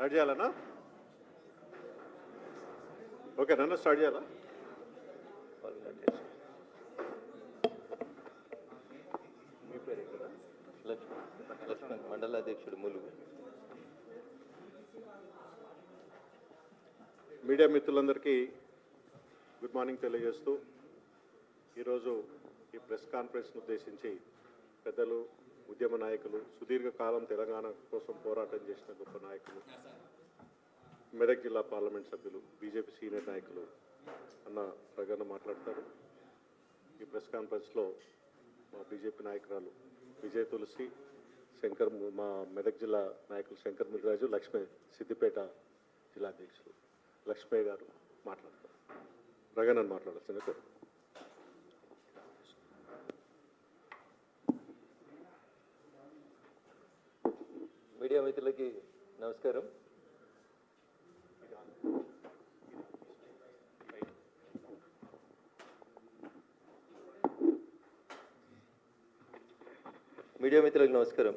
Start చేయాలనా? Okay నన్ను start చేయాలా? మండల అధ్యక్షుడు ములుగు. మీడియా మిత్రులందరికీ గుడ్ మార్నింగ్ తెలియజేస్తూ ఈరోజు ఈ ప్రెస్ కాన్ఫరెన్స్ను ఉద్దేశించి పెద్దలు ఉద్యమ నాయకులు సుదీర్ఘకాలం తెలంగాణ కోసం పోరాటం చేసిన గొప్ప నాయకులు. మెదక్ జిల్లా పార్లమెంట్ సభ్యులు బీజేపీ సీనియర్ నాయకులు అన్న ప్రగన్న మాట్లాడతారు. ఈ ప్రెస్ కాన్ఫరెన్స్లో మా బీజేపీ నాయకురాలు విజయ్ తులసి శంకర్ మా మెదక్ జిల్లా నాయకులు శంకర్ ముదిరాజు లక్ష్మీ సిద్దిపేట జిల్లా అధ్యక్షులు లక్ష్మయ్య గారు మాట్లాడతారు. ప్రగణన్ మాట్లాడాల్సిందే. కోరు మీడియా మిత్రులకి నమస్కారం మీడియా మిత్రులకు నమస్కారం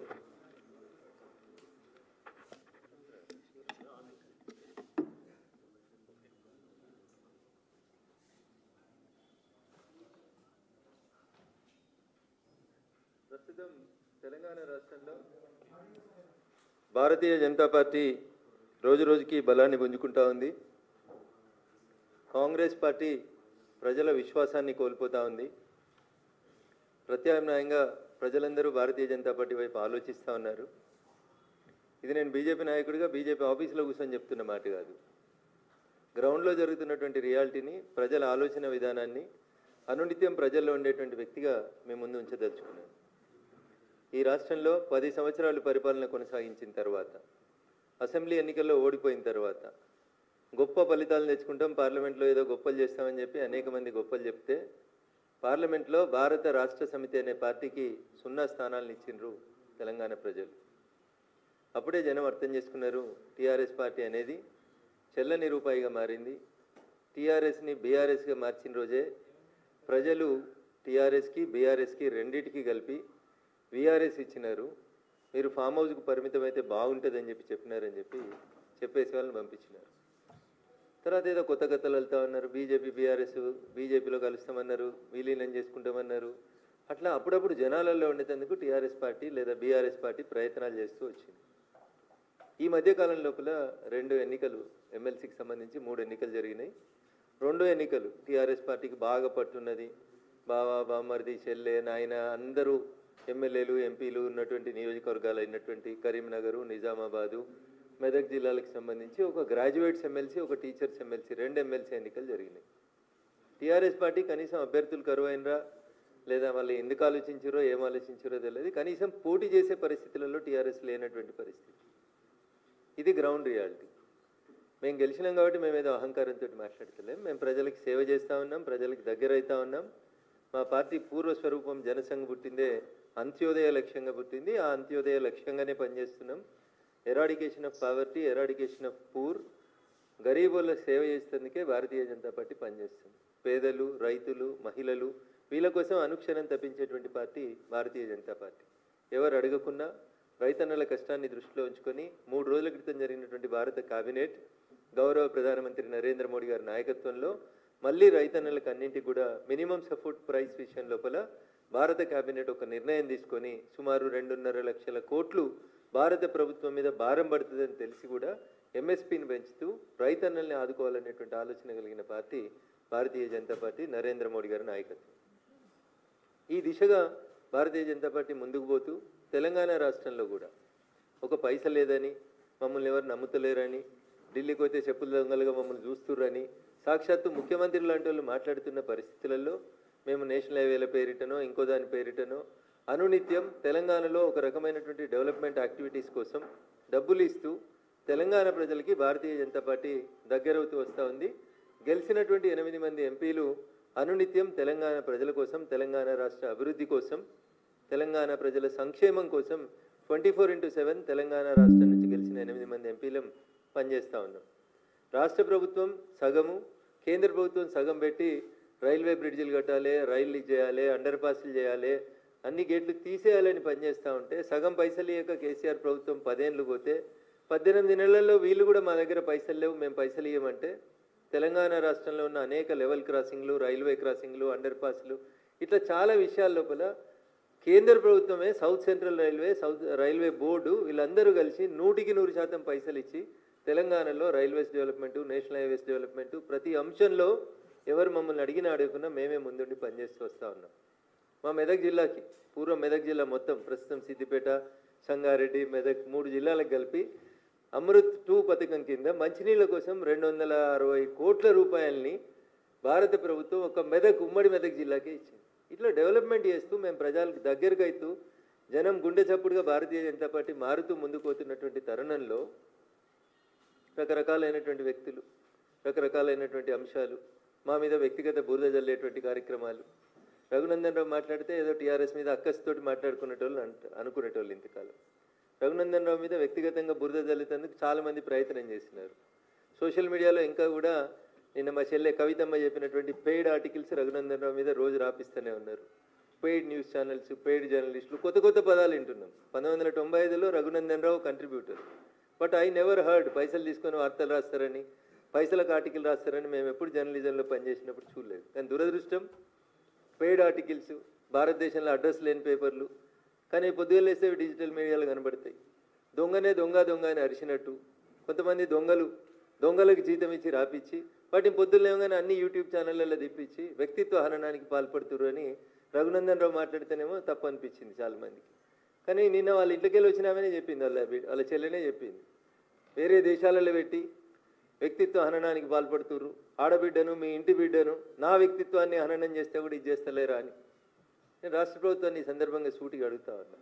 భారతీయ జనతా పార్టీ రోజు రోజుకి బలాన్ని పుంజుకుంటా ఉంది. కాంగ్రెస్ పార్టీ ప్రజల విశ్వాసాన్ని కోల్పోతూ ఉంది. ప్రత్యామ్నాయంగా ప్రజలందరూ భారతీయ జనతా పార్టీ వైపు ఆలోచిస్తూ ఉన్నారు. ఇది నేను బీజేపీ నాయకుడిగా బీజేపీ ఆఫీసులో కూర్చొని చెప్తున్న మాట కాదు. గ్రౌండ్లో జరుగుతున్నటువంటి రియాలిటీని ప్రజల ఆలోచన విధానాన్ని అనునిత్యం ప్రజల్లో ఉండేటువంటి వ్యక్తిగా మేము ముందు ఉంచదలుచుకున్నాను ఈ రాష్ట్రంలో పది సంవత్సరాలు పరిపాలన కొనసాగించిన తర్వాత అసెంబ్లీ ఎన్నికల్లో ఓడిపోయిన తర్వాత గొప్ప ఫలితాలు తెచ్చుకుంటాం పార్లమెంట్లో ఏదో గొప్పలు చేస్తామని చెప్పి అనేక మంది గొప్పలు చెప్తే పార్లమెంట్లో భారత రాష్ట్ర సమితి అనే పార్టీకి సున్నా స్థానాలను ఇచ్చిండ్రు తెలంగాణ ప్రజలు. అప్పుడే జనం అర్థం చేసుకున్నారు టీఆర్ఎస్ పార్టీ అనేది చెల్లని రూపాయిగా మారింది. టీఆర్ఎస్ని బీఆర్ఎస్గా మార్చిన రోజే ప్రజలు టీఆర్ఎస్కి బీఆర్ఎస్కి రెండింటికి కలిపి వీఆర్ఎస్ ఇచ్చినారు. మీరు ఫామ్ హౌస్కు పరిమితం అయితే బాగుంటుందని చెప్పి చెప్పినారని చెప్పి చెప్పేసి వాళ్ళని పంపించినారు. తర్వాత ఏదో కొత్త కథలు వెళ్తా ఉన్నారు. బీజేపీ బీఆర్ఎస్ బీజేపీలో కలుస్తామన్నారు. విలీనం చేసుకుంటామన్నారు. అట్లా అప్పుడప్పుడు జనాలలో ఉండేటందుకు టీఆర్ఎస్ పార్టీ లేదా బీఆర్ఎస్ పార్టీ ప్రయత్నాలు చేస్తూ వచ్చింది. ఈ మధ్యకాలం లోపల రెండు ఎన్నికలు ఎమ్మెల్సీకి సంబంధించి మూడు ఎన్నికలు జరిగినాయి. రెండు ఎన్నికలు టీఆర్ఎస్ పార్టీకి బాగా పట్టున్నది. బావా బామ్మర్ది చెల్లె నాయన అందరూ ఎమ్మెల్యేలు ఎంపీలు ఉన్నటువంటి నియోజకవర్గాలు అయినటువంటి కరీంనగరు నిజామాబాదు మెదక్ జిల్లాలకు సంబంధించి ఒక గ్రాడ్యుయేట్స్ ఎమ్మెల్సీ ఒక టీచర్స్ ఎమ్మెల్సీ రెండు ఎమ్మెల్సీ ఎన్నికలు జరిగినాయి. టీఆర్ఎస్ పార్టీ కనీసం అభ్యర్థులు కరువైనరా? లేదా వాళ్ళు ఎందుకు ఆలోచించారో ఏం ఆలోచించారో తెలియదు. కనీసం పోటీ చేసే పరిస్థితులలో టీఆర్ఎస్ లేనటువంటి పరిస్థితి. ఇది గ్రౌండ్ రియాలిటీ. మేము గెలిచినాం కాబట్టి మేము ఏదో అహంకారంతో మాట్లాడతలేం. మేము ప్రజలకు సేవ చేస్తూ ఉన్నాం ప్రజలకు దగ్గర అవుతా ఉన్నాం. మా పార్టీ పూర్వ స్వరూపం జనసంఘ పుట్టిందే అంత్యోదయ లక్ష్యంగా పుట్టింది. ఆ అంత్యోదయ లక్ష్యంగానే పనిచేస్తున్నాం. Eradication of poverty eradication of poor గరీబుల సేవ చేసేందుకే భారతీయ జనతా పార్టీ పనిచేస్తుంది. పేదలు రైతులు మహిళలు వీళ్ళ కోసం అనుక్షణం తప్పించేటువంటి పార్టీ భారతీయ జనతా పార్టీ. ఎవరు అడగకున్నా రైతన్నల కష్టాన్ని దృష్టిలో ఉంచుకొని మూడు రోజుల క్రితం జరిగినటువంటి భారత కేబినెట్ గౌరవ ప్రధానమంత్రి నరేంద్ర మోడీ గారి నాయకత్వంలో మళ్ళీ రైతన్నలకు అన్నింటికి కూడా మినిమం సపోర్ట్ ప్రైస్ విషయం లోపల భారత కేబినెట్ ఒక నిర్ణయం తీసుకొని సుమారు రెండున్నర లక్షల కోట్లు భారత ప్రభుత్వం మీద భారం పడుతుందని తెలిసి కూడా ఎంఎస్పీని పెంచుతూ రైతన్నల్ని ఆదుకోవాలనేటువంటి ఆలోచన కలిగిన పార్టీ భారతీయ జనతా పార్టీ నరేంద్ర మోడీ గారి నాయకత్వం. ఈ దిశగా భారతీయ జనతా పార్టీ ముందుకు పోతూ తెలంగాణ రాష్ట్రంలో కూడా ఒక పైస లేదని మమ్మల్ని ఎవరు నమ్ముతలేరని ఢిల్లీకి పోతే చెప్పులు దొంగలుగా మమ్మల్ని చూస్తుర్రని సాక్షాత్తు ముఖ్యమంత్రి లాంటి వాళ్ళు మాట్లాడుతున్న పరిస్థితులలో మేము నేషనల్ హైవేల పేరిటనో ఇంకో దాని పేరిటనో అనునిత్యం తెలంగాణలో ఒక రకమైనటువంటి డెవలప్మెంట్ యాక్టివిటీస్ కోసం డబ్బులు ఇస్తూ తెలంగాణ ప్రజలకి భారతీయ జనతా పార్టీ దగ్గరవుతూ వస్తూ ఉంది. గెలిచినటువంటి ఎనిమిది మంది ఎంపీలు అనునిత్యం తెలంగాణ ప్రజల కోసం తెలంగాణ రాష్ట్ర అభివృద్ధి కోసం తెలంగాణ ప్రజల సంక్షేమం కోసం twenty four into seven Telangana రాష్ట్రం నుంచి గెలిచిన ఎనిమిది మంది ఎంపీలం పనిచేస్తూ ఉన్నాం. రాష్ట్ర ప్రభుత్వం సగము కేంద్ర ప్రభుత్వం సగం పెట్టి రైల్వే బ్రిడ్జిలు కట్టాలి రైళ్ళు చేయాలి అండర్ పాస్లు చేయాలి అన్ని గేట్లు తీసేయాలని పనిచేస్తూ ఉంటే సగం పైసలు ఇవ్వక కేసీఆర్ ప్రభుత్వం పదేళ్ళు పోతే పద్దెనిమిది నెలల్లో వీళ్ళు కూడా మా దగ్గర పైసలు లేవు మేము పైసలు ఇవ్వమంటే తెలంగాణ రాష్ట్రంలో ఉన్న అనేక లెవెల్ క్రాసింగ్లు రైల్వే క్రాసింగ్లు అండర్ పాస్లు ఇట్లా చాలా విషయాల లోపల కేంద్ర ప్రభుత్వమే south central railway south railway board వీళ్ళందరూ కలిసి నూటికి నూరు శాతం పైసలు ఇచ్చి తెలంగాణలో railways development national highways development ప్రతి అంశంలో ఎవరు మమ్మల్ని అడిగినా అడగకుండా మేమే ముందుండి పనిచేస్తూ వస్తూ ఉన్నాం. మా మెదక్ జిల్లాకి పూర్వం మెదక్ జిల్లా మొత్తం ప్రస్తుతం సిద్దిపేట సంగారెడ్డి మెదక్ మూడు జిల్లాలకు కలిపి అమృత్ టూ పథకం కింద మంచినీళ్ళ కోసం రెండు వందల అరవై కోట్ల రూపాయలని భారత ప్రభుత్వం ఒక మెదక్ ఉమ్మడి మెదక్ జిల్లాకే ఇచ్చింది. ఇట్లా డెవలప్మెంట్ చేస్తూ మేము ప్రజలకు దగ్గరకు అవుతూ జనం గుండె చప్పుడుగా భారతీయ జనతా పార్టీ మారుతూ ముందుకోతున్నటువంటి తరుణంలో రకరకాలైనటువంటి వ్యక్తులు రకరకాలైనటువంటి అంశాలు మా మీద వ్యక్తిగత బురద జల్లేటువంటి కార్యక్రమాలు. రఘునందన్ రావు మాట్లాడితే ఏదో టీఆర్ఎస్ మీద అక్కస్తోటి మాట్లాడుకునేటోళ్ళు అంట అనుకునేటోళ్ళు ఇంతకాలం. రఘునందన్ రావు మీద వ్యక్తిగతంగా బురద జల్లేందుకు చాలామంది ప్రయత్నం చేసినారు. సోషల్ మీడియాలో ఇంకా కూడా నిన్న మా చెల్లె కవితమ్మ చెప్పినటువంటి పెయిడ్ ఆర్టికల్స్ రఘునందన్ రావు మీద రోజు రాపిస్తూనే ఉన్నారు. పెయిడ్ న్యూస్ ఛానల్స్ పెయిడ్ జర్నలిస్టులు కొత్త కొత్త పదాలు వింటున్నాం. పంతొమ్మిది వందల తొంభై ఐదులో Raghunandan Rao contributor. But I never heard పైసలు తీసుకొని వార్తలు రాస్తారని పైసలకు ఆర్టికల్ రాస్తారని మేము ఎప్పుడు జర్నలిజంలో పనిచేసినప్పుడు చూడలేదు. కానీ దురదృష్టం పెయిడ్ ఆర్టికల్స్ భారతదేశంలో అడ్రస్ లేని పేపర్లు కానీ పొద్దుగా డిజిటల్ మీడియాలో కనబడతాయి. దొంగనే దొంగ దొంగ అని అరిచినట్టు కొంతమంది దొంగలు దొంగలకు జీతం ఇచ్చి రాపిచ్చి వాటిని పొద్దున్న లేవగానే అన్ని యూట్యూబ్ ఛానళ్ళల్లో తెప్పించి వ్యక్తిత్వ హననానికి పాల్పడుతురు అని రఘునందన్ రావు మాట్లాడితేనేమో తప్పు అనిపించింది చాలామందికి. కానీ నిన్న వాళ్ళ ఇంట్లోకి వెళ్ళి వచ్చినామనే చెప్పింది వాళ్ళ వాళ్ళ చెల్లెనే చెప్పింది. వేరే దేశాలలో పెట్టి వ్యక్తిత్వ హననానికి పాల్పడుతుర్రు. ఆడబిడ్డను మీ ఇంటి బిడ్డను నా వ్యక్తిత్వాన్ని హననం చేస్తే కూడా ఇది చేస్తలేరా అని. నేను రాష్ట్ర ప్రభుత్వాన్ని ఈ సందర్భంగా సూటిగా అడుగుతా ఉన్నా.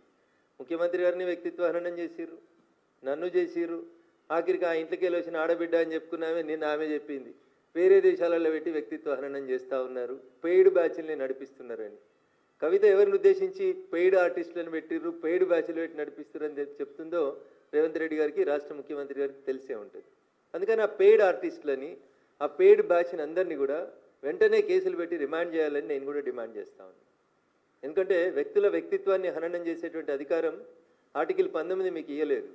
ముఖ్యమంత్రి గారిని వ్యక్తిత్వ హననం చేసిర్రు. నన్ను చేసిర్రు. ఆఖరికి ఆ ఇంట్లోకి వెళ్ళి వచ్చిన ఆడబిడ్డ అని చెప్పుకున్నామే నిన్న ఆమె చెప్పింది. వేరే దేశాలలో పెట్టి వ్యక్తిత్వ హననం చేస్తూ ఉన్నారు. పెయిడ్ బ్యాచ్ల్ని నడిపిస్తున్నారని. కవిత ఎవరిని ఉద్దేశించి పెయిడ్ ఆర్టిస్టులను పెట్టిర్రు పెయిడ్ బ్యాచ్లు పెట్టి నడిపిస్తున్నారని చెప్తుందో రేవంత్ రెడ్డి గారికి రాష్ట్ర ముఖ్యమంత్రి గారికి తెలిసే ఉంటుంది. అందుకని ఆ పెయిడ్ ఆర్టిస్టులని ఆ పెయిడ్ బ్యాచ్ని అందరినీ కూడా వెంటనే కేసులు పెట్టి రిమాండ్ చేయాలని నేను కూడా డిమాండ్ చేస్తాను ఎందుకంటే వ్యక్తుల వ్యక్తిత్వాన్ని హననం చేసేటువంటి అధికారం ఆర్టికల్ పంతొమ్మిది మీకు ఇవ్వలేదు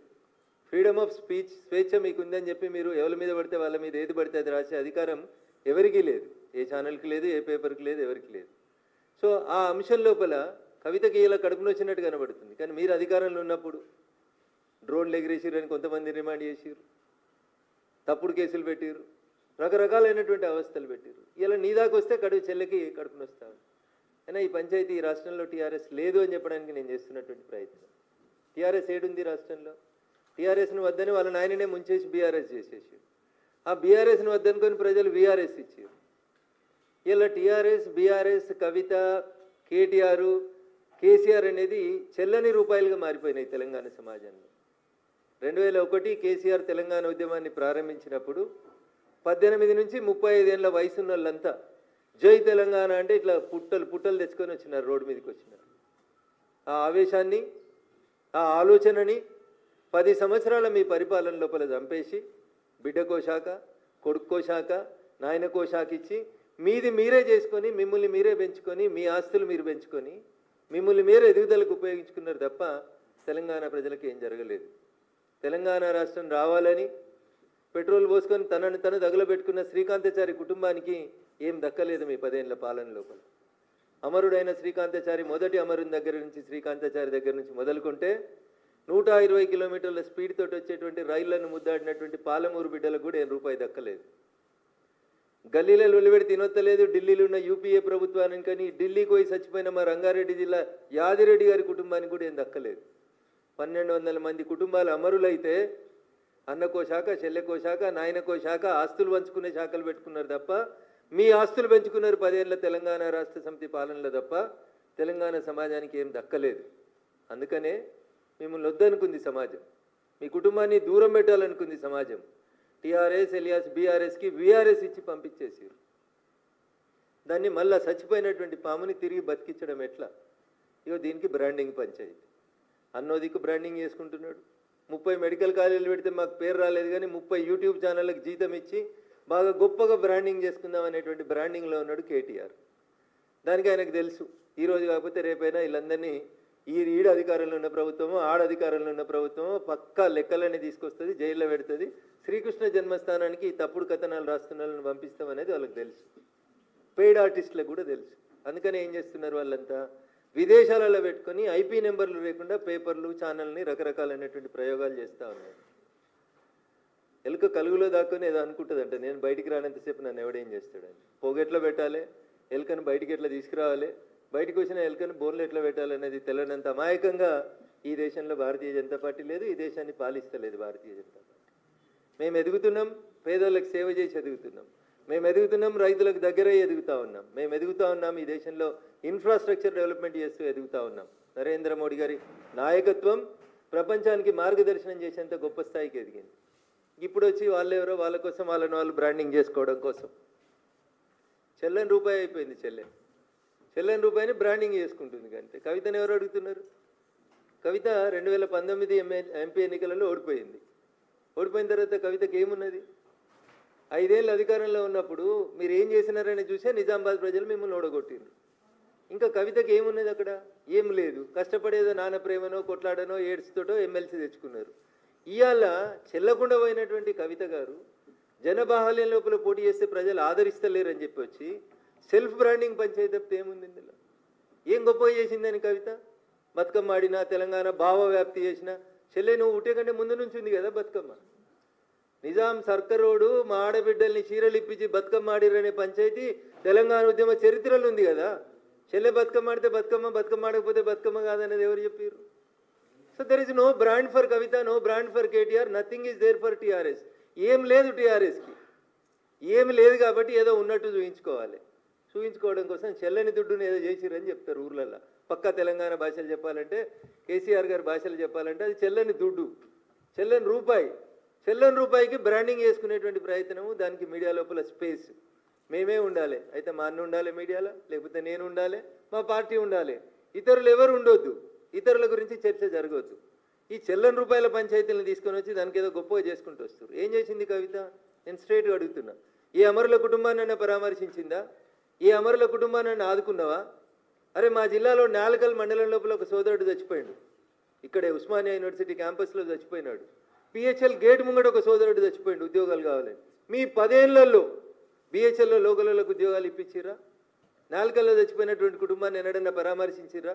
ఫ్రీడమ్ ఆఫ్ స్పీచ్ స్వేచ్ఛ మీకు ఉందని చెప్పి మీరు ఎవరి మీద పడితే వాళ్ళ మీద ఏది పడితే అది రాసే అధికారం ఎవరికీ లేదు. ఏ ఛానల్కి లేదు ఏ పేపర్కి లేదు ఎవరికి లేదు. సో ఆ అంశం లోపల కవితకి ఇలా కడుపును వచ్చినట్టు కనబడుతుంది. కానీ మీరు అధికారంలో ఉన్నప్పుడు డ్రోన్లు ఎగిరేసిరు అని కొంతమంది రిమాండ్ చేసిరు తప్పుడు కేసులు పెట్టిర్రు. రకరకాలైనటువంటి అవస్థలు పెట్టిర్రు. ఇలా నీ దాకా వస్తే కడుపు చెల్లెకి కడుపున వస్తాను అయినా ఈ పంచాయతీ ఈ రాష్ట్రంలో టీఆర్ఎస్ లేదు అని చెప్పడానికి నేను చేస్తున్నటువంటి ప్రయత్నం. టీఆర్ఎస్ ఏడుంది రాష్ట్రంలో? టీఆర్ఎస్ని వద్దని వాళ్ళ నాయననే ముంచేసి బీఆర్ఎస్ చేసేసి ఆ బీఆర్ఎస్ని వద్దనుకొని ప్రజలు బీఆర్ఎస్ ఇచ్చారు. ఇలా TRS BRS Kavitha KTR KCR అనేది చెల్లని రూపాయలుగా మారిపోయినాయి తెలంగాణ సమాజంలో. రెండు వేల ఒకటి కేసీఆర్ తెలంగాణ ఉద్యమాన్ని ప్రారంభించినప్పుడు పద్దెనిమిది నుంచి ముప్పై ఐదేళ్ళ వయసున్న వాళ్ళంతా జై తెలంగాణ అంటే ఇట్లా పుట్టలు పుట్టలు తెచ్చుకొని వచ్చినారు రోడ్డు మీదకి వచ్చినారు. ఆ ఆవేశాన్ని ఆ ఆలోచనని పది సంవత్సరాల మీ పరిపాలన లోపల చంపేసి బిడ్డకో శాఖ కొడుక్కో శాఖ నాయనకో శాఖ ఇచ్చి మీది మీరే చేసుకొని మిమ్మల్ని మీరే పెంచుకొని మీ ఆస్తులు మీరు పెంచుకొని మిమ్మల్ని మీరే ఎదుగుదలకు ఉపయోగించుకున్నారు తప్ప తెలంగాణ ప్రజలకు ఏం జరగలేదు. తెలంగాణ రాష్ట్రం రావాలని పెట్రోల్ పోసుకొని తనని తను తగులబెట్టుకున్న శ్రీకాంతాచారి కుటుంబానికి ఏం దక్కలేదు మీ పదేళ్ళ పాలన లోపల. అమరుడైన శ్రీకాంతాచారి మొదటి అమరుని దగ్గర నుంచి శ్రీకాంతాచారి దగ్గర నుంచి మొదలుకుంటే నూట ఇరవై కిలోమీటర్ల స్పీడ్ తోటి వచ్చేటువంటి రైళ్ళను ముద్దాడినటువంటి పాలమూరు బిడ్డలకు కూడా ఏం రూపాయి దక్కలేదు. గల్లీలలో వెలువడి తినొత్తలేదు. ఢిల్లీలో ఉన్న యూపీఏ ప్రభుత్వానికి కానీ ఢిల్లీకి పోయి చచ్చిపోయిన మా రంగారెడ్డి జిల్లా యాదిరెడ్డి గారి కుటుంబానికి కూడా ఏం దక్కలేదు. పన్నెండు వందల మంది కుటుంబాలు అమరులైతే అన్నకో శాఖ చెల్లెకో శాఖ నాయనకో శాఖ ఆస్తులు పంచుకునే శాఖలు పెట్టుకున్నారు తప్ప మీ ఆస్తులు పెంచుకున్నారు పదేళ్ళ తెలంగాణ రాష్ట్ర సమితి పాలనలో తప్ప తెలంగాణ సమాజానికి ఏం దక్కలేదు. అందుకనే మిమ్మల్ని వద్దనుకుంది సమాజం. మీ కుటుంబాన్ని దూరం పెట్టాలనుకుంది సమాజం. టీఆర్ఎస్ ఎలియాస్ బీఆర్ఎస్కి వీఆర్ఎస్ ఇచ్చి పంపించేసారు దాన్ని మళ్ళా చచ్చిపోయినటువంటి పాముని తిరిగి బతికించడం ఎట్లా? ఇగో దీనికి బ్రాండింగ్ పంచాయతీ. అన్నోదికు బ్రాండింగ్ చేసుకుంటున్నాడు. ముప్పై మెడికల్ కాలేజీలు పెడితే మాకు పేరు రాలేదు కానీ ముప్పై యూట్యూబ్ ఛానళ్ళకి జీతం ఇచ్చి బాగా గొప్పగా బ్రాండింగ్ చేసుకుందాం అనేటువంటి బ్రాండింగ్లో ఉన్నాడు కేటీఆర్. దానికి ఆయనకు తెలుసు. ఈరోజు కాకపోతే రేపైనా వీళ్ళందరినీ ఈ ఈడ అధికారంలో ఉన్న ప్రభుత్వము ఆడ అధికారంలో ఉన్న ప్రభుత్వము పక్కా లెక్కలన్నీ తీసుకొస్తుంది జైల్లో పెడుతుంది. శ్రీకృష్ణ జన్మస్థానానికి ఈ తప్పుడు కథనాలు రాస్తున్న వాళ్ళని పంపిస్తాం అనేది వాళ్ళకి తెలుసు. పెయిడ్ ఆర్టిస్టులకు కూడా తెలుసు. అందుకని ఏం చేస్తున్నారు వాళ్ళంతా? విదేశాలలో పెట్టుకొని ఐపీ నెంబర్లు లేకుండా పేపర్లు ఛానల్ని రకరకాలైనటువంటి ప్రయోగాలు చేస్తూ ఉన్నారు. ఎలుక కలుగులో దాక్కుని ఏదో అనుకుంటుందంట నేను బయటికి రానంతసేపు నన్ను ఎవడేం చేస్తాడని పొగెట్లో పెట్టాలి ఎలుకను బయటికి ఎట్లా తీసుకురావాలి? బయటికి వచ్చిన ఎలుకను బోన్లు ఎట్లా పెట్టాలనేది తెలియనంత అమాయకంగా ఈ దేశంలో భారతీయ జనతా పార్టీ లేదు ఈ దేశాన్ని పాలిస్తలేదు భారతీయ జనతా పార్టీ. మేము ఎదుగుతున్నాం పేదోళ్ళకి సేవ చేసి ఎదుగుతున్నాం. మేము ఎదుగుతున్నాం రైతులకు దగ్గర ఎదుగుతా ఉన్నాం. మేము ఎదుగుతా ఉన్నాం ఈ దేశంలో ఇన్ఫ్రాస్ట్రక్చర్ డెవలప్మెంట్ చేస్తూ ఎదుగుతా ఉన్నాం. నరేంద్ర మోడీ గారి నాయకత్వం ప్రపంచానికి మార్గదర్శనం చేసేంత గొప్ప స్థాయికి ఎదిగింది. ఇప్పుడు వచ్చి వాళ్ళెవరో వాళ్ళ కోసం వాళ్ళని వాళ్ళు బ్రాండింగ్ చేసుకోవడం కోసం. చెల్లని రూపాయి అయిపోయింది చెల్లెని చెల్లని రూపాయిని బ్రాండింగ్ చేసుకుంటుంది అంతే. కవితను ఎవరు అడుగుతున్నారు? కవిత రెండు వేల పంతొమ్మిది ఎంఏ ఎంపీ ఎన్నికలలో ఓడిపోయింది. ఓడిపోయిన తర్వాత కవితకి ఏమున్నది? ఐదేళ్ళు అధికారంలో ఉన్నప్పుడు మీరు ఏం చేసినారని చూసే నిజామాబాద్ ప్రజలు మిమ్మల్ని ఓడగొట్టిండ్రు. ఇంకా కవితకి ఏమున్నది అక్కడ? ఏం లేదు. కష్టపడేదో నాన్న ప్రేమనో కొట్లాడనో ఏడ్స్తోటో ఎమ్మెల్సీ తెచ్చుకున్నారు. ఇవాళ చెల్లకుండా పోయినటువంటి కవిత గారు జనబాహల్యం లోపల పోటీ చేస్తే ప్రజలు ఆదరిస్తలేరని చెప్పి వచ్చి సెల్ఫ్ బ్రాండింగ్ పంచాయతీ తప్పితే ఏముంది ఇందులో? ఏం గొప్ప చేసిందని కవిత? బతుకమ్మ ఆడినా తెలంగాణ భావ వ్యాప్తి చేసిన చెల్లె నువ్వు ఉట్టే కంటే ముందు నుంచి ఉంది కదా బతుకమ్మ. నిజాం సర్కరోడు మా ఆడబిడ్డల్ని చీరలిప్పించి బతుకమ్మ ఆడిరనే పంచాయతీ తెలంగాణ ఉద్యమ చరిత్రలో ఉంది కదా. చెల్లె బతుకమ్మ ఆడితే బతుకమ్మ బతుకమ్మ ఆడకపోతే బతుకమ్మ కాదనేది ఎవరు చెప్పారు so there is no brand for Kavitha no brand for KTR nothing is there for TRS ఏం లేదు టీఆర్ఎస్కి ఏమి లేదు కాబట్టి ఏదో ఉన్నట్టు చూపించుకోవాలి చూపించుకోవడం కోసం చెల్లని దుడ్డుని ఏదో చేసిరని చెప్తారు ఊర్లలో పక్క తెలంగాణ భాషలు చెప్పాలంటే కేసీఆర్ గారి భాషలు చెప్పాలంటే అది చెల్లని దుడ్డు. చెల్లని రూపాయి. చెల్లని రూపాయికి బ్రాండింగ్ చేసుకునేటువంటి ప్రయత్నము దానికి మీడియా లోపల స్పేస్ మేమే ఉండాలి. అయితే మా అన్న ఉండాలి మీడియాలో లేకపోతే నేను ఉండాలి మా పార్టీ ఉండాలి. ఇతరులు ఎవరు ఉండొద్దు. ఇతరుల గురించి చర్చ జరగవద్దు ఈ చెల్లని రూపాయల పంచాయతీలను తీసుకొని వచ్చి దానికి ఏదో గొప్పగా చేసుకుంటూ వస్తారు. ఏం చేసింది కవిత? నేను స్ట్రైట్గా అడుగుతున్నా. ఈ అమరుల కుటుంబాన్ని పరామర్శించిందా? ఈ అమరుల కుటుంబాన్ని ఆదుకున్నావా? అరే మా జిల్లాలో నాలకల్ మండలం లోపల ఒక సోదరుడు చచ్చిపోయాడు. ఇక్కడే ఉస్మానియా యూనివర్సిటీ క్యాంపస్లో చచ్చిపోయినాడు. పిహెచ్ఎల్ గేట్ ముంగట ఒక సోదరుడు చచ్చిపోయాడు ఉద్యోగాలు కావాలని. మీ పదేళ్ళలో బిహెచ్ఎల్లో లోకలకు ఉద్యోగాలు ఇప్పించిరా నాలుకల్లో చచ్చిపోయినటువంటి కుటుంబాన్ని ఎన్నడన్నా పరామర్శించిరా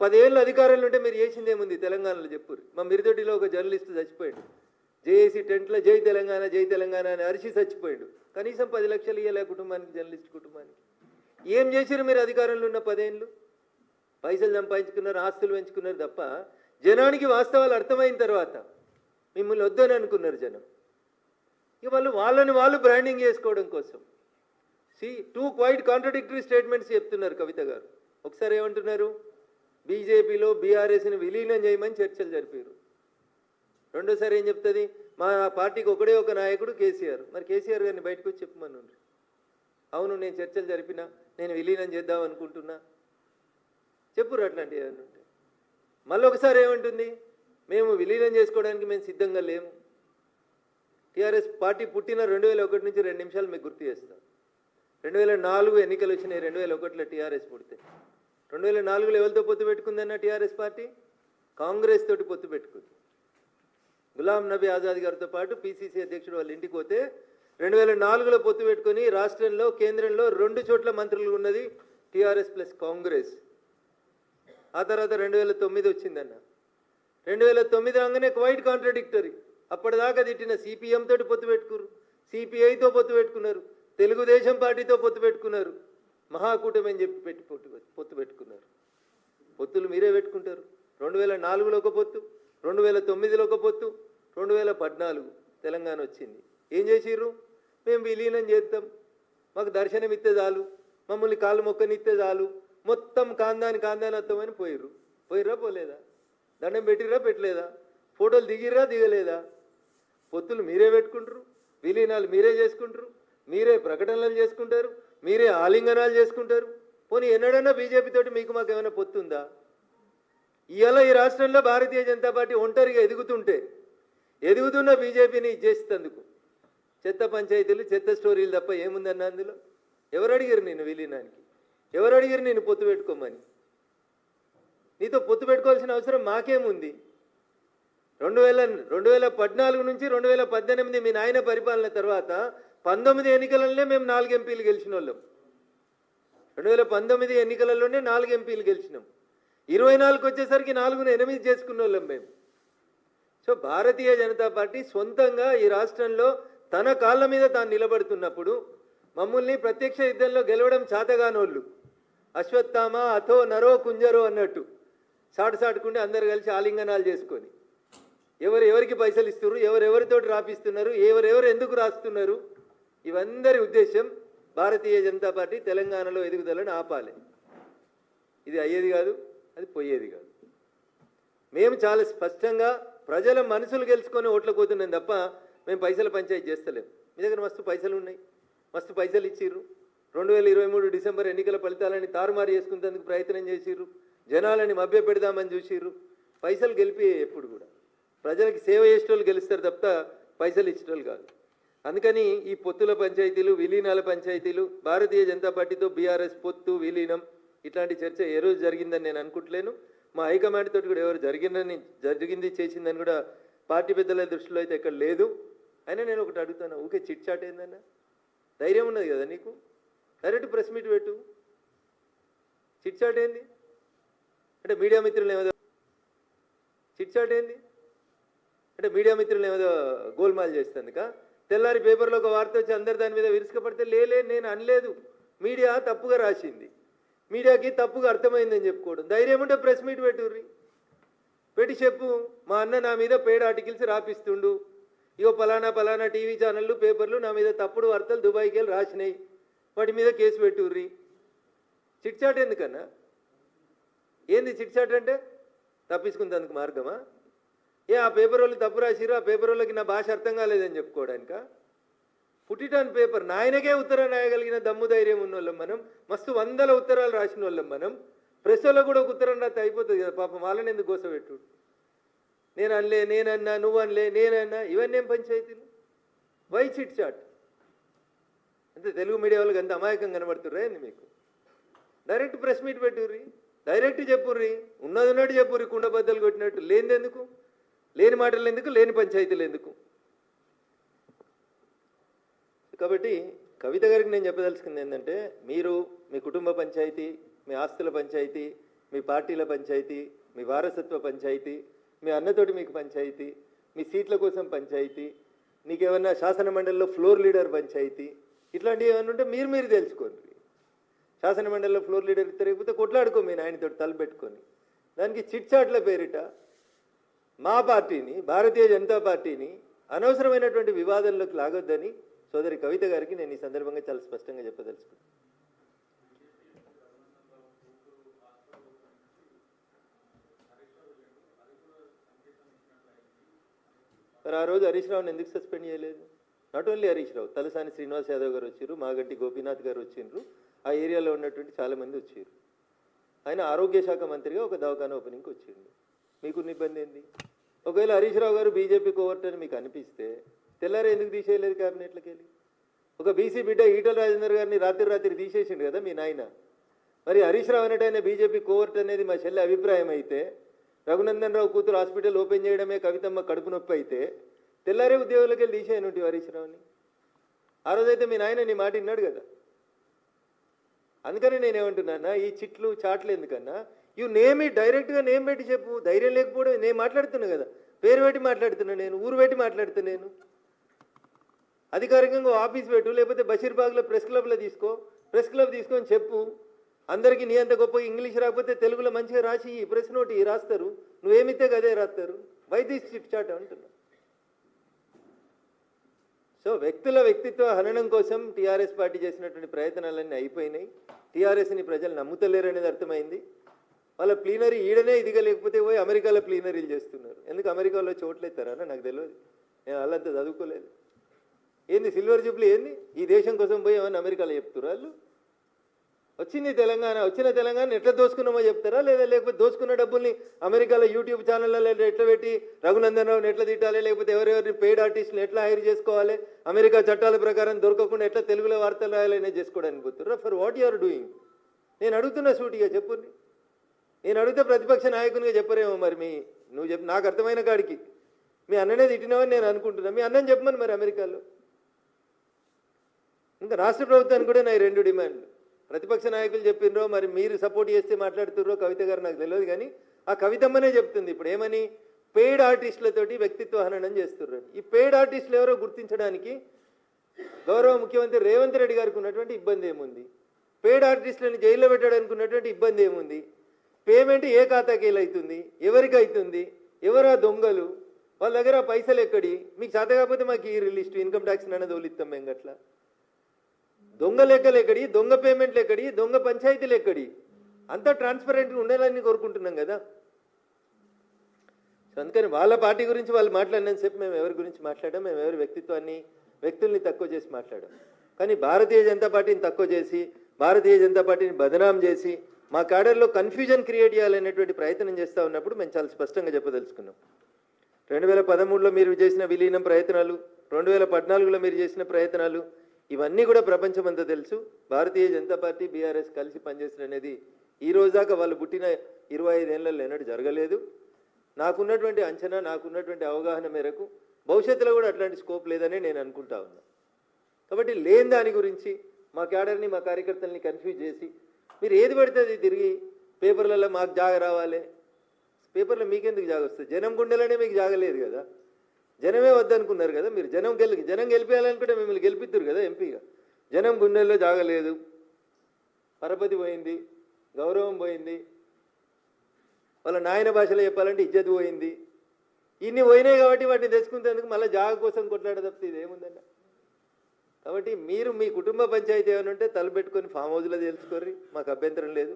పదేళ్ళు అధికారంలో ఉంటే మీరు చేసిందేముంది తెలంగాణలో చెప్పురు మా మిరిదొడ్డిలో ఒక జర్నలిస్ట్ చచ్చిపోయాడు. జేఏసీ టెంట్లో జై తెలంగాణ జై తెలంగాణ అని అరిచి చచ్చిపోయాడు. కనీసం పది లక్షలు ఇవ్వలే కుటుంబానికి జర్నలిస్ట్ కుటుంబానికి. ఏం చేశారు మీరు అధికారంలో ఉన్న పదేళ్ళు? పైసలు సంపాదించుకున్నారు ఆస్తులు పెంచుకున్నారు తప్ప జనానికి వాస్తవాలు అర్థమైన తర్వాత మిమ్మల్ని వద్దని అనుకున్నారు జనం. ఇక వాళ్ళు వాళ్ళని వాళ్ళు బ్రాండింగ్ చేసుకోవడం కోసం. See two quite contradictory statements చెప్తున్నారు కవిత గారు. ఒకసారి ఏమంటున్నారు? బీజేపీలో బీఆర్ఎస్ని విలీనం చేయమని చర్చలు జరిపారు. రెండోసారి ఏం చెప్తుంది? మా పార్టీకి ఒకడే ఒక నాయకుడు కేసీఆర్. మరి కేసీఆర్ గారిని బయటకు వచ్చి చెప్పమని అవును నేను చర్చలు జరిపిన నేను విలీనం చేద్దాం అనుకుంటున్నా. చెప్పురు అట్లాంటివి ఏమైనా ఉంటే. మళ్ళీ ఒకసారి ఏమంటుంది? మేము విలీనం చేసుకోవడానికి మేము సిద్ధంగా లేము. టీఆర్ఎస్ పార్టీ పుట్టిన రెండు వేల ఒకటి నుంచి రెండు నిమిషాలు మీకు గుర్తు చేస్తాం. రెండు వేల నాలుగు ఎన్నికలు వచ్చినాయి రెండు వేల ఒకటిలో టీఆర్ఎస్ పుడితే. రెండు వేల నాలుగులో ఎవరితో పొత్తు పెట్టుకుందన్న టీఆర్ఎస్ పార్టీ? కాంగ్రెస్ తోటి పొత్తు పెట్టుకుంది. గులాం నబీ ఆజాద్ గారితో పాటు పిసిసి అధ్యక్షుడు వాళ్ళ ఇంటికి పోతే రెండు వేల నాలుగులో పొత్తు పెట్టుకుని రాష్ట్రంలో కేంద్రంలో రెండు చోట్ల మంత్రులు ఉన్నది టీఆర్ఎస్ ప్లస్ కాంగ్రెస్. ఆ తర్వాత రెండు వేల తొమ్మిది వచ్చిందన్న. రెండు వేల తొమ్మిది రాగానే క్వైట్ కాంట్రడిక్టరీ. అప్పటిదాకా తిట్టిన సిపిఎం తోటి పొత్తు పెట్టుకున్నారు సిపిఐతో పొత్తు పెట్టుకున్నారు. తెలుగుదేశం పార్టీతో పొత్తు పెట్టుకున్నారు. మహాకూటమి అని చెప్పి పెట్టి పొత్తు పొత్తు పెట్టుకున్నారు. పొత్తులు మీరే పెట్టుకుంటారు. రెండు వేల నాలుగులో ఒక పొత్తు రెండు వేల తొమ్మిదిలో ఒక పొత్తు రెండు వేల పద్నాలుగు తెలంగాణ వచ్చింది. ఏం చేసిర్రు? మేము విలీనం చేస్తాం మాకు దర్శనం ఇస్తే చాలు. మమ్మల్ని కాళ్ళు మొక్కనిస్తే చాలు. మొత్తం కాందాని కాందాని వస్తామని పోయిర్రు. పోయిర్రా పోలేదా? దండం పెట్టిర్రా పెట్టలేదా? ఫోటోలు దిగిర్రా దిగలేదా? పొత్తులు మీరే పెట్టుకుంటారు విలీనాలు మీరే చేసుకుంటారు మీరే ప్రకటనలు చేసుకుంటారు మీరే ఆలింగనాలు చేసుకుంటారు. పోనీ ఎన్నడన్నా బీజేపీ తోటి మీకు మాకు ఏమైనా పొత్తు ఉందా ఇవాళ ఈ రాష్ట్రంలో భారతీయ జనతా పార్టీ ఒంటరిగా ఎదుగుతుంటే ఎదుగుతున్న బీజేపీని చేసేందుకు చెత్త పంచాయతీలు చెత్త స్టోరీలు తప్ప ఏముందన్న అందులో? ఎవరు అడిగారు నేను విలీనానికి? ఎవరు అడిగారు నేను పొత్తు పెట్టుకోమని? నీతో పొత్తు పెట్టుకోవాల్సిన అవసరం మాకేముంది? రెండు వేల రెండు వేల పద్నాలుగు నుంచి రెండు వేల పద్దెనిమిది మీ నాయన పరిపాలన తర్వాత పంతొమ్మిది ఎన్నికలలోనే మేము నాలుగు ఎంపీలు గెలిచిన వాళ్ళం రెండు వేల పంతొమ్మిది ఎన్నికలలోనే నాలుగు ఎంపీలు గెలిచినాం. ఇరవై నాలుగు వచ్చేసరికి నాలుగును ఎనిమిది చేసుకున్న వాళ్ళం మేము. సో భారతీయ జనతా పార్టీ సొంతంగా ఈ రాష్ట్రంలో తన కాళ్ళ మీద తాను నిలబడుతున్నప్పుడు మమ్మల్ని ప్రత్యక్ష యుద్ధంలో గెలవడం చాతగానోళ్ళు. అశ్వత్థామ అథో నరో కుంజరో అన్నట్టు. సాటు సాటుకుంటే అందరు కలిసి ఆలింగనాలు చేసుకొని. ఎవరు ఎవరికి పైసలు ఇస్తున్నారు? ఎవరెవరితో రాపిస్తున్నారు? ఎవరెవరు ఎందుకు రాస్తున్నారు? ఇవందరి ఉద్దేశం భారతీయ జనతా పార్టీ తెలంగాణలో ఎదుగుదలను ఆపాలి. ఇది అయ్యేది కాదు అది పోయేది కాదు. మేము చాలా స్పష్టంగా ప్రజల మనసులు గెలుచుకొని ఓట్లు పోతున్నాం తప్ప మేము పైసలు పంచాయతీ చేస్తలేం. మీ దగ్గర మస్తు పైసలు ఉన్నాయి. మస్తు పైసలు ఇచ్చిర్రు. రెండు వేల ఇరవై మూడు డిసెంబర్ ఎన్నికల ఫలితాలని తారుమారు చేసుకునేందుకు ప్రయత్నం చేసిర్రు. జనాలని మభ్య పెడదామని చూసిర్రు. పైసలు గెలిపి ఎప్పుడు కూడా. ప్రజలకు సేవ చేసేటోళ్ళు గెలుస్తారు తప్ప పైసలు ఇచ్చేటోళ్ళు కాదు. అందుకని ఈ పొత్తుల పంచాయతీలు విలీనాల పంచాయతీలు భారతీయ జనతా పార్టీతో బీఆర్ఎస్ పొత్తు విలీనం ఇట్లాంటి చర్చ ఏ రోజు జరిగిందని నేను అనుకుంటలేను. మా హైకమాండ్ తోటి కూడా ఎవరు జరిగిందని జరిగింది చేసిందని కూడా పార్టీ పెద్దల దృష్టిలో అయితే ఎక్కడ లేదు. అయినా నేను ఒకటి అడుగుతాను ఊకే చిట్ చాట్ ఏందన్నా? ధైర్యం ఉన్నది కదా నీకు? డైరెక్ట్ ప్రెస్ మీట్ పెట్టు. చిట్ చాట్ ఏంది? అంటే మీడియా మిత్రులు ఏమో చిట్ చాట్ ఏంది? అంటే మీడియా మిత్రులు ఏదో గోల్మాల్ చేస్తుందిక తెల్లారి పేపర్లో ఒక వార్త వచ్చి అందరు దాని మీద విరుసుకపడితే లేలే నేను అనలేదు. మీడియా తప్పుగా రాసింది. మీడియాకి తప్పుగా అర్థమైందని చెప్పుకోవడం. ధైర్యం ఉంటే ప్రెస్ మీట్ పెట్టుర్రి. పెట్టి చెప్పు మా అన్న నా మీద పేడ్ ఆర్టికల్స్ రాపిస్తుండు. ఇగో పలానా పలానా టీవీ ఛానళ్ళు పేపర్లు నా మీద తప్పుడు వార్తలు దుబాయ్కి వెళ్ళి రాసినాయి. వాటి మీద కేసు పెట్టుర్రి. చిట్చాట్ ఎందుకన్నా? ఏంది చిట్చాట్ అంటే? తప్పించుకుందానికి మార్గమా? ఏ ఆ పేపర్ వాళ్ళు తప్పు రాసిరు ఆ పేపర్ వాళ్ళకి నా భాష అర్థం కాలేదని చెప్పుకోవడానిక? పుట్టిటాన్ పేపర్ నాయనకే ఉత్తరం రాయగలిగిన దమ్ము ధైర్యం ఉన్న వాళ్ళం మనం మస్తు వందల ఉత్తరాలు రాసిన వాళ్ళం మనం ప్రెస్ వాళ్ళకు కూడా ఒక ఉత్తరం రాస్తే అయిపోతుంది కదా పాపం వాళ్ళని ఎందుకు కోసపెట్టు నేను అనలే నేనన్నా నువ్వు అనలే నేనన్నా ఇవన్నీ ఏం పంచాయతీలు? వై చిట్ చాట్ అంటే తెలుగు మీడియా వాళ్ళకి అంత అమాయకం కనబడుతుర్రా ఏంది మీకు? డైరెక్ట్ ప్రెస్ మీట్ పెట్టుర్రి డైరెక్ట్ చెప్పుర్రి ఉన్నది ఉన్నట్టు చెప్పుర్రి కుండ బద్దలు కొట్టినట్టు లేనిదెందుకు లేని మాటలు ఎందుకు? లేని పంచాయతీలు ఎందుకు? కాబట్టి కవిత గారికి నేను చెప్పదలుచుకుంది ఏంటంటే మీరు మీ కుటుంబ పంచాయతీ మీ ఆస్తుల పంచాయతీ మీ పార్టీల పంచాయతీ మీ వారసత్వ పంచాయతీ మీ అన్నతోటి మీకు పంచాయతీ మీ సీట్ల కోసం పంచాయతీ నీకేమన్నా శాసన మండలిలో ఫ్లోర్ లీడర్ పంచాయతీ ఇట్లాంటివి ఏమైనా ఉంటే మీరు మీరు తెలుసుకోండి. శాసన మండలిలో ఫ్లోర్ లీడర్ తిరగకపోతే కొట్లాడుకో మీ నాయనతో తలపెట్టుకొని. దానికి చిట్చాట్ల పేరిట మా పార్టీని భారతీయ జనతా పార్టీని అనవసరమైనటువంటి వివాదంలోకి లాగొద్దని సోదరి కవిత గారికి నేను ఈ సందర్భంగా చాలా స్పష్టంగా చెప్పదలుచుకున్నాను మరి ఆ రోజు హరీష్ రావుని ఎందుకు సస్పెండ్ చేయలేదు? నాట్ ఓన్లీ హరీష్ రావు తలసాని శ్రీనివాస్ యాదవ్ గారు వచ్చారు మాగంటి గోపీనాథ్ గారు వచ్చిండ్రు. ఆ ఏరియాలో ఉన్నటువంటి చాలా మంది వచ్చారు. ఆయన ఆరోగ్య శాఖ మంత్రిగా ఒక దవాఖాన ఓపెనింగ్కి వచ్చిండు. మీకున్న ఇబ్బంది ఏంది? ఒకవేళ హరీష్ రావు గారు బీజేపీ కోవర్ట్ అని మీకు అనిపిస్తే తెల్లారి ఎందుకు తీసేయలేదు క్యాబినెట్లకి వెళ్ళి? ఒక బీసీ బిడ్డ ఈటల రాజేందర్ గారిని రాత్రి రాత్రి తీసేసిండు కదా మీ నాయన. మరి హరీష్ రావు అనేటైన బీజేపీ కోవర్ట్ అనేది మా చెల్లె అభిప్రాయం అయితే రఘునందన్ రావు కూతురు హాస్పిటల్ ఓపెన్ చేయడమే కవితమ్మ కడుపు నొప్పి అయితే తెల్లారే ఉద్యోగులకి వెళ్ళి తీసేయనుంటి హరీష్ రావుని? ఆ రోజైతే మీ నాయన నీ మాట విన్నాడు కదా? అందుకని నేనేమంటున్నా ఈ చిట్లు చాట్లు ఎందుకన్నా? ఇవి నేమి డైరెక్ట్గా నేమ్ పెట్టి చెప్పు. ధైర్యం లేకపోవడం నేను మాట్లాడుతున్నా కదా. పేరు పెట్టి మాట్లాడుతున్నా నేను ఊరు పెట్టి మాట్లాడుతున్నా నేను. అధికారికంగా ఆఫీస్ పెట్టు లేకపోతే బషీర్బాగ్లో ప్రెస్ క్లబ్లో తీసుకో. ప్రెస్ క్లబ్ తీసుకొని చెప్పు. అందరికీ నీ అంత గొప్ప ఇంగ్లీష్ రాకపోతే తెలుగులో మంచిగా రాసి ఈ ప్రెస్ నోట్ ఈ రాస్తారు. నువ్వేమితే అదే రాస్తారు. వై దిస్ చాట్ అంటున్నా. సో వ్యక్తుల వ్యక్తిత్వ హననం కోసం టీఆర్ఎస్ పార్టీ చేసినటువంటి ప్రయత్నాలన్నీ అయిపోయినాయి. టీఆర్ఎస్ని ప్రజలు నమ్ముతలేరు అనేది అర్థమైంది. వాళ్ళ ప్లీనరీ ఈడనే ఇదిగా లేకపోతే పోయి అమెరికాలో ప్లీనరీలు చేస్తున్నారు. ఎందుకు అమెరికాలో చోట్లు నాకు తెలియదు నేను వాళ్ళంతా చదువుకోలేదు. ఏంది సిల్వర్ జూబ్లీ ఏంది? ఈ దేశం కోసం పోయి ఏమన్నా అమెరికాలో చెప్తున్నారు వాళ్ళు? వచ్చింది తెలంగాణ వచ్చిన తెలంగాణ ఎట్లా దోసుకున్నామో చెప్తారా? లేదా లేకపోతే దోసుకున్న డబ్బుల్ని అమెరికాలో యూట్యూబ్ ఛానళ్ళలో ఎట్లా పెట్టి రఘునందన్ రావుని ఎట్లా తిట్టాలి? లేకపోతే ఎవరెవరిని పెయిడ్ ఆర్టిస్ట్ని ఎట్లా హైర్ చేసుకోవాలి? అమెరికా చట్టాల ప్రకారం దొరకకుండా ఎట్లా తెలుగులో వార్తలు రాయాలనే చేసుకోవడానికి పోతుర్రా? For what you are doing నేను అడుగుతున్నా సూటిగా చెప్పుర్రి నేను అడిగితే ప్రతిపక్ష నాయకునిగా చెప్పరేమో మరి మీ నువ్వు చెప్పి నాకు అర్థమైన కాడికి. మీ అన్ననే తిట్టినావని నేను అనుకుంటున్నా. మీ అన్నని చెప్పమని మరి అమెరికాలో. ఇంకా రాష్ట్ర ప్రభుత్వానికి కూడా నా ఈ రెండు డిమాండ్లు ప్రతిపక్ష నాయకులు చెప్పినరో మరి మీరు సపోర్ట్ చేస్తే మాట్లాడుతుర్రో కవిత గారు నాకు తెలియదు కానీ ఆ కవితమ్మనే చెప్తుంది. ఇప్పుడు ఏమని? పెయిడ్ ఆర్టిస్టులతోటి వ్యక్తిత్వ హననం చేస్తుర్రు ఈ పెయిడ్ ఆర్టిస్టులు ఎవరో గుర్తించడానికి గౌరవ ముఖ్యమంత్రి రేవంత్ రెడ్డి గారికి ఉన్నటువంటి ఇబ్బంది ఏముంది? పెయిడ్ ఆర్టిస్టులను జైల్లో పెట్టడానికి ఉన్నటువంటి ఇబ్బంది ఏముంది? పేమెంట్ ఏ ఖాతాకి అవుతుంది ఎవరికి అవుతుంది ఎవరు ఆ దొంగలు? వాళ్ళ దగ్గర పైసలు ఎక్కడి మీకు చేత కాకపోతే మాకు ఈ లిస్ట్ ఇన్కమ్ ట్యాక్స్ అనేది తోలిస్తాం మేము అట్లా దొంగ లెక్కలు ఎక్కడి దొంగ పేమెంట్లు ఎక్కడి దొంగ పంచాయతీలు ఎక్కడి అంతా ట్రాన్స్పరెంట్గా ఉండాలని కోరుకుంటున్నాం కదా. అందుకని వాళ్ళ పార్టీ గురించి వాళ్ళు మాట్లాడినంతసేపు మేము ఎవరి గురించి మాట్లాడాం మేము ఎవరి వ్యక్తిత్వాన్ని వ్యక్తుల్ని తక్కువ చేసి మాట్లాడాం కానీ భారతీయ జనతా పార్టీని తక్కువ చేసి భారతీయ జనతా పార్టీని బదనాం చేసి మా క్యాడర్లో కన్ఫ్యూజన్ క్రియేట్ చేయాలనేటువంటి ప్రయత్నం చేస్తూ ఉన్నప్పుడు మేము చాలా స్పష్టంగా చెప్పదలుచుకున్నాం. రెండు వేల పదమూడులో మీరు చేసిన విలీనం ప్రయత్నాలు రెండు వేల పద్నాలుగులో మీరు చేసిన ప్రయత్నాలు ఇవన్నీ కూడా ప్రపంచమంతా తెలుసు. భారతీయ జనతా పార్టీ బీఆర్ఎస్ కలిసి పనిచేసిన అనేది ఈ రోజాకా వాళ్ళు పుట్టిన ఇరవై ఐదేళ్ళలో ఎన్నడూ జరగలేదు. నాకున్నటువంటి అంచనా నాకున్నటువంటి అవగాహన మేరకు భవిష్యత్తులో కూడా అట్లాంటి స్కోప్ లేదని నేను అనుకుంటా ఉన్నా. కాబట్టి లేని దాని గురించి మా క్యాడర్ని మా కార్యకర్తల్ని కన్ఫ్యూజ్ చేసి మీరు ఏది పెడితే అది తిరిగి పేపర్లలో మాకు జాగ రావాలి. పేపర్లో మీకెందుకు జాగ వస్తుంది? జనం గుండెలోనే మీకు జాగలేదు కదా. జనమే వద్దనుకున్నారు కదా మీరు. జనం గెలి జనం గెలిపేయాలనుకుంటే మిమ్మల్ని గెలిపిద్దరు కదా ఎంపీగా. జనం గుండెల్లో జాగలేదు పరపతి పోయింది గౌరవం పోయింది. వాళ్ళ నాయన భాషలో చెప్పాలంటే ఇజ్జత్ పోయింది. ఇన్ని పోయినాయి కాబట్టి వాటిని తెచ్చుకునేందుకు మళ్ళీ జాగ కోసం కొట్లాడ తప్పితే ఇదేముందండి కాబట్టి మీరు మీ కుటుంబ పంచాయతీ ఏమైనా ఉంటే తలపెట్టుకొని ఫామ్ హౌస్లో తెలుసుకోర్రి మాకు అభ్యంతరం లేదు.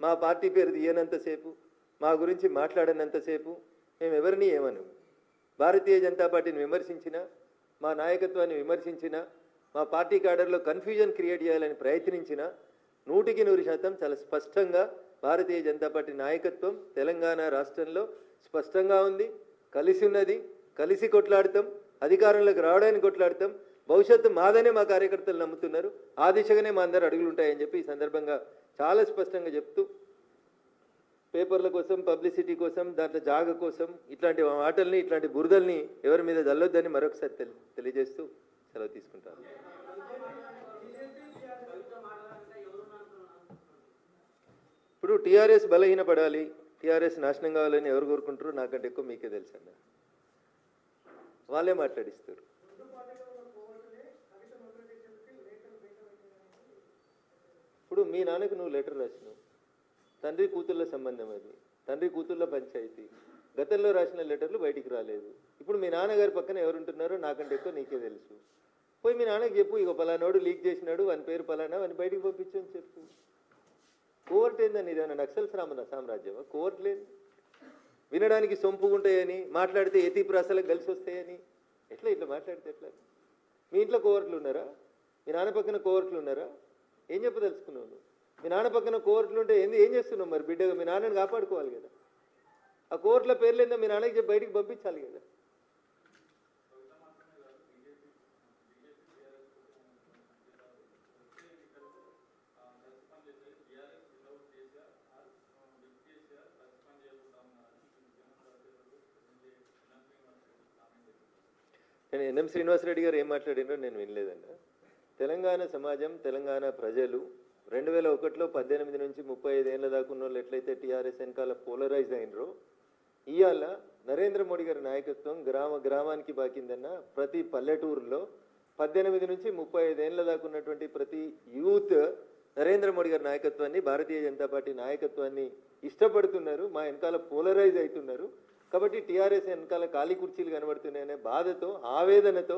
మా పార్టీ పేరు తీయనంతసేపు మా గురించి మాట్లాడనంతసేపు మేము ఎవరిని ఏమను భారతీయ జనతా పార్టీని విమర్శించిన మా నాయకత్వాన్ని విమర్శించిన మా పార్టీ కాడర్లో కన్ఫ్యూజన్ క్రియేట్ చేయాలని ప్రయత్నించిన నూటికి నూరు శాతం చాలా స్పష్టంగా భారతీయ జనతా పార్టీ నాయకత్వం తెలంగాణ రాష్ట్రంలో స్పష్టంగా ఉంది. కలిసి ఉన్నది కలిసి కొట్లాడతాం. అధికారంలోకి రావడానికి కొట్లాడతాం. భవిష్యత్తు మాదనే మా కార్యకర్తలు నమ్ముతున్నారు. ఆ దిశగానే మా అందరు అడుగులు ఉంటాయని చెప్పి ఈ సందర్భంగా చాలా స్పష్టంగా చెప్తూ పేపర్ల కోసం పబ్లిసిటీ కోసం దాంట్లో జాగ కోసం ఇట్లాంటి మాటల్ని ఇట్లాంటి బురదల్ని ఎవరి మీద చల్లొద్దని మరొకసారి తెలి- తెలియజేస్తూ సెలవు తీసుకుంటాను. ఇప్పుడు టీఆర్ఎస్ బలహీనపడాలి టీఆర్ఎస్ నాశనం కావాలని ఎవరు కోరుకుంటారు నాకంటే ఎక్కువ మీకే తెలుసు అన్న వాళ్ళే మాట్లాడిస్తారు. ఇప్పుడు మీ నాన్నకు నువ్వు లెటర్ రాసినావు. తండ్రి కూతుళ్ళ సంబంధం అది. తండ్రి కూతుళ్ళ పంచాయతీ. గతంలో రాసిన లెటర్లు బయటికి రాలేదు. ఇప్పుడు మీ నాన్నగారి పక్కన ఎవరు ఉంటున్నారో నాకంటే ఎక్కువ నీకే తెలుసు. పోయి మీ నాన్నకి చెప్పు ఇక పలానాడు లీక్ చేసినాడు వాని పేరు పలానా వాని బయటికి పంపించు అని చెప్పు. కోవర్ట్ ఏందని ఇదేమన్నా నక్సల్ రామన సామ్రాజ్యమా? కోవర్ట్ లేదు. వినడానికి సొంపు ఉంటాయని మాట్లాడితే ఎతి ప్రాసలకు కలిసి వస్తాయని. ఎట్లా ఇట్లా మాట్లాడితే ఎట్లా? మీ ఇంట్లో కోవర్ట్లు ఉన్నారా? మీ నాన్న పక్కన కోవర్ట్లు ఉన్నారా? ఏం చెప్పదలుచుకున్నావు నువ్వు? మీ నాన్న పక్కన కోర్టులు ఉంటే ఏంది ఏం చేస్తున్నావు మరి బిడ్డగా? మీ నాన్నని కాపాడుకోవాలి కదా. ఆ కోర్టుల పేర్లు ఏందో మీ నాన్నకి చెప్పి బయటికి పంపించాలి కదా. నేను ఎన్ఎం శ్రీనివాసరెడ్డి గారు ఏం మాట్లాడినో నేను వినలేదండి తెలంగాణ సమాజం తెలంగాణ ప్రజలు రెండు వేల ఒకటిలో పద్దెనిమిది నుంచి ముప్పై ఐదేళ్ళ దాకా ఉన్న వాళ్ళు ఎట్లయితే టీఆర్ఎస్ వెనకాల పోలరైజ్ అయినరో ఇవాళ నరేంద్ర మోడీ గారి నాయకత్వం గ్రామ గ్రామానికి బాకిందన్న ప్రతి పల్లెటూరులో పద్దెనిమిది నుంచి ముప్పై ఐదు దాకా ఉన్నటువంటి ప్రతి యూత్ నరేంద్ర మోడీ గారి నాయకత్వాన్ని భారతీయ జనతా పార్టీ నాయకత్వాన్ని ఇష్టపడుతున్నారు మా వెనకాల పోలరైజ్ అవుతున్నారు. కాబట్టి టీఆర్ఎస్ వెనకాల ఖాళీ కుర్చీలు కనబడుతున్నాయనే బాధతో ఆవేదనతో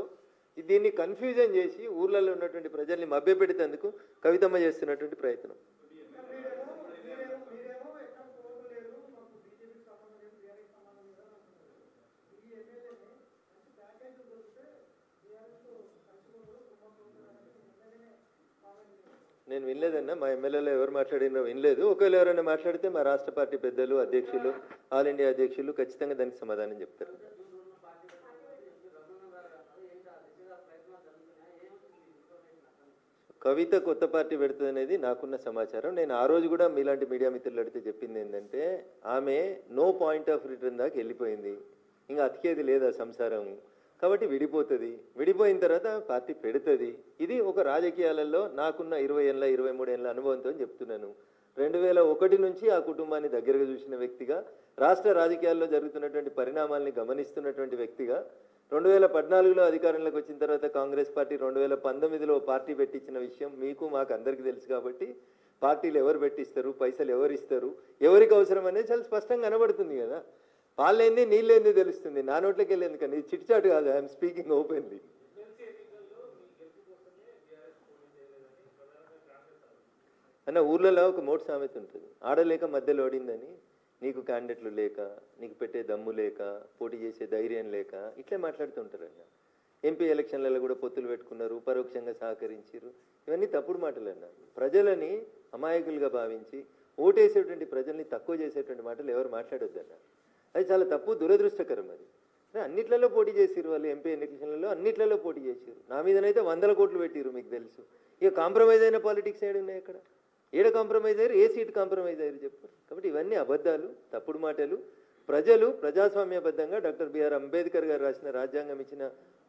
దీన్ని కన్ఫ్యూజన్ చేసి ఊర్లలో ఉన్నటువంటి ప్రజల్ని మభ్యపెట్టేందుకు కవితమ్మ చేస్తున్నటువంటి ప్రయత్నం. నేను వినలేదన్నా మా ఎమ్మెల్యేలో ఎవరు మాట్లాడినో వినలేదు. ఒకవేళ ఎవరైనా మాట్లాడితే మా రాష్ట్ర పార్టీ పెద్దలు అధ్యక్షులు ఆల్ ఇండియా అధ్యక్షులు ఖచ్చితంగా దానికి సమాధానం చెప్తారు. కవిత కొత్త పార్టీ పెడుతుంది అనేది నాకున్న సమాచారం. నేను ఆ రోజు కూడా మీలాంటి మీడియా మిత్రులు అడిగితే చెప్పింది ఏంటంటే ఆమె నో పాయింట్ ఆఫ్ రిటర్న్ దాకా వెళ్ళిపోయింది. ఇంకా అతికేది లేదా సంసారం. కాబట్టి విడిపోతుంది. విడిపోయిన తర్వాత పార్టీ పెడుతుంది. ఇది ఒక రాజకీయాలలో నాకున్న ఇరవై ఏళ్ళ ఇరవై మూడు ఏళ్ళ అనుభవంతో చెప్తున్నాను. రెండు వేల ఒకటి నుంచి ఆ కుటుంబాన్ని దగ్గరగా చూసిన వ్యక్తిగా రాష్ట్ర రాజకీయాల్లో జరుగుతున్నటువంటి పరిణామాల్ని గమనిస్తున్నటువంటి వ్యక్తిగా రెండు వేల పద్నాలుగులో అధికారంలోకి వచ్చిన తర్వాత కాంగ్రెస్ పార్టీ రెండు వేల పంతొమ్మిదిలో పార్టీ పెట్టించిన విషయం మీకు మాకు అందరికీ తెలుసు కాబట్టి పార్టీలు ఎవరు పెట్టిస్తారు పైసలు ఎవరు ఇస్తారు ఎవరికి అవసరం అనేది చాలా స్పష్టంగా కనబడుతుంది కదా. పాలేంది నీళ్ళేంది తెలుస్తుంది? నా నోట్లోకి వెళ్ళేందుకు ఎందుకని? చిట్చాటు కాదు ఐఎమ్ స్పీకింగ్ ఓపెన్లీ. అన్న ఊర్లలో ఒక మోటు సామెత ఉంటుంది. ఆడలేక మధ్యలో ఓడిందని. నీకు క్యాండిడేట్లు లేక నీకు పెట్టే దమ్ము లేక పోటీ చేసే ధైర్యం లేక ఇట్లే మాట్లాడుతుంటారన్న ఎంపీ ఎలక్షన్లలో కూడా పొత్తులు పెట్టుకున్నారు పరోక్షంగా సహకరించారు ఇవన్నీ తప్పుడు మాటలు అన్న ప్రజలని అమాయకులుగా భావించి ఓటేసేటువంటి ప్రజల్ని తక్కువ చేసేటువంటి మాటలు ఎవరు మాట్లాడొద్దన్న అది చాలా తప్పు దురదృష్టకరం అది. అన్నిట్లలో పోటీ చేసిరు వాళ్ళు ఎంపీ ఎన్నికలలో అన్నిట్లలో పోటీ చేసిరు నా మీదనైతే వందల కోట్లు పెట్టిరు మీకు తెలుసు. ఇక కాంప్రమైజ్ అయిన పాలిటిక్స్ ఏడు ఉన్నాయి అక్కడ ఏడ కాంప్రమైజ్ అయ్యారు ఏ సీట్ కాంప్రమైజ్ అయ్యారు చెప్పు కాబట్టి ఇవన్నీ అబద్ధాలు తప్పుడు మాటలు. ప్రజలు ప్రజాస్వామ్యబద్ధంగా డాక్టర్ బిఆర్ అంబేద్కర్ గారు రాసిన రాజ్యాంగం ఇచ్చిన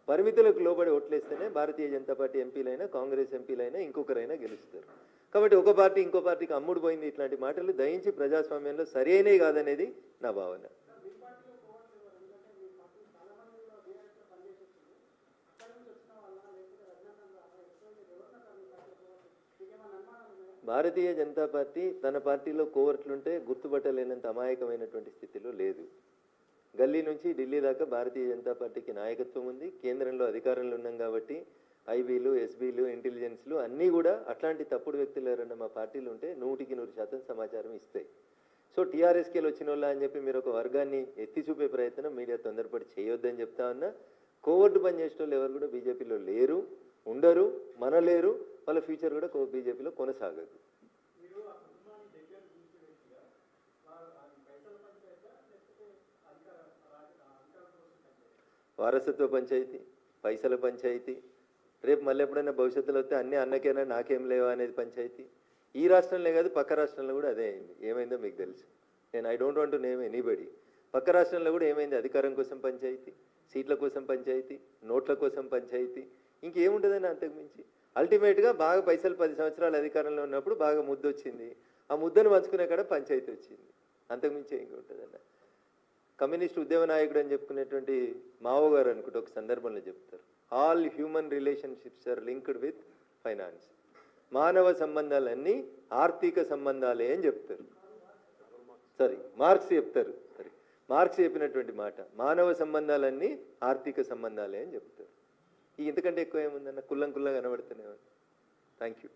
పరిమితులకు లోబడి ఓట్లేస్తేనే భారతీయ జనతా పార్టీ ఎంపీలైనా కాంగ్రెస్ ఎంపీలైనా ఇంకొకరైనా గెలుస్తారు. కాబట్టి ఒక పార్టీ ఇంకో పార్టీకి అమ్ముడు పోయింది ఇట్లాంటి మాటలు దయించి ప్రజాస్వామ్యంలో సరైనవి కాదనేది నా భావన. భారతీయ జనతా పార్టీ తన పార్టీలో కోవర్ట్లుంటే గుర్తుపట్టలేనంత అమాయకమైనటువంటి స్థితిలో లేదు. గల్లీ నుంచి ఢిల్లీ దాకా భారతీయ జనతా పార్టీకి నాయకత్వం ఉంది. కేంద్రంలో అధికారంలో ఉన్నాం కాబట్టి ఐబీలు ఎస్బీలు ఇంటెలిజెన్స్లు అన్నీ కూడా అట్లాంటి తప్పుడు వ్యక్తులు ఎవరన్నా మా పార్టీలు ఉంటే నూటికి నూరు శాతం సమాచారం ఇస్తాయి. సో టీఆర్ఎస్కేలు వచ్చిన వాళ్ళ అని చెప్పి మీరు ఒక వర్గాన్ని ఎత్తి చూపే ప్రయత్నం మీడియా తొందరపడి చేయొద్దని చెప్తా ఉన్నా. కోవర్టు పని చేసే వాళ్ళు ఎవరు కూడా బీజేపీలో లేరు ఉండరు మనలేరు. వాళ్ళ ఫ్యూచర్ కూడా బీజేపీలో కొనసాగదు. వారసత్వ పంచాయతీ పైసల పంచాయతీ రేపు మళ్ళీ ఎప్పుడైనా భవిష్యత్తులో వస్తే అన్ని అన్నకేనా నాకేం లేవా అనేది పంచాయతీ. ఈ రాష్ట్రంలో కాదు పక్క రాష్ట్రంలో కూడా అదే అయింది. ఏమైందో మీకు తెలుసు. నేను I don't want name anybody పక్క రాష్ట్రంలో కూడా ఏమైంది? అధికారం కోసం పంచాయతీ సీట్ల కోసం పంచాయతీ నోట్ల కోసం పంచాయతీ. ఇంకేముంటుందని అంతకుమించి? అల్టిమేట్గా బాగా పైసలు పది సంవత్సరాలు అధికారంలో ఉన్నప్పుడు బాగా ముద్ద వచ్చింది ఆ ముద్దను పంచుకునే కాడ పంచాయతీ వచ్చింది. అంతకుమించి ఏం ఉంటుందన్న. కమ్యూనిస్ట్ ఉద్యమ నాయకుడు అని చెప్పుకునేటువంటి మావో గారు అనుకుంటే ఒక సందర్భంలో చెప్తారు. All human relationships are linked with finance మానవ సంబంధాలన్నీ ఆర్థిక సంబంధాలే అని చెప్తారు. సారీ మార్క్స్ చెప్తారు. సరే మార్క్స్ చెప్పినటువంటి మాట. మానవ సంబంధాలన్నీ ఆర్థిక సంబంధాలే అని చెప్తారు. ఇంతకంటే ఎక్కువ ఏముందన్న కుల్లం కుల్లం కనబడుతున్నాయి. Thank you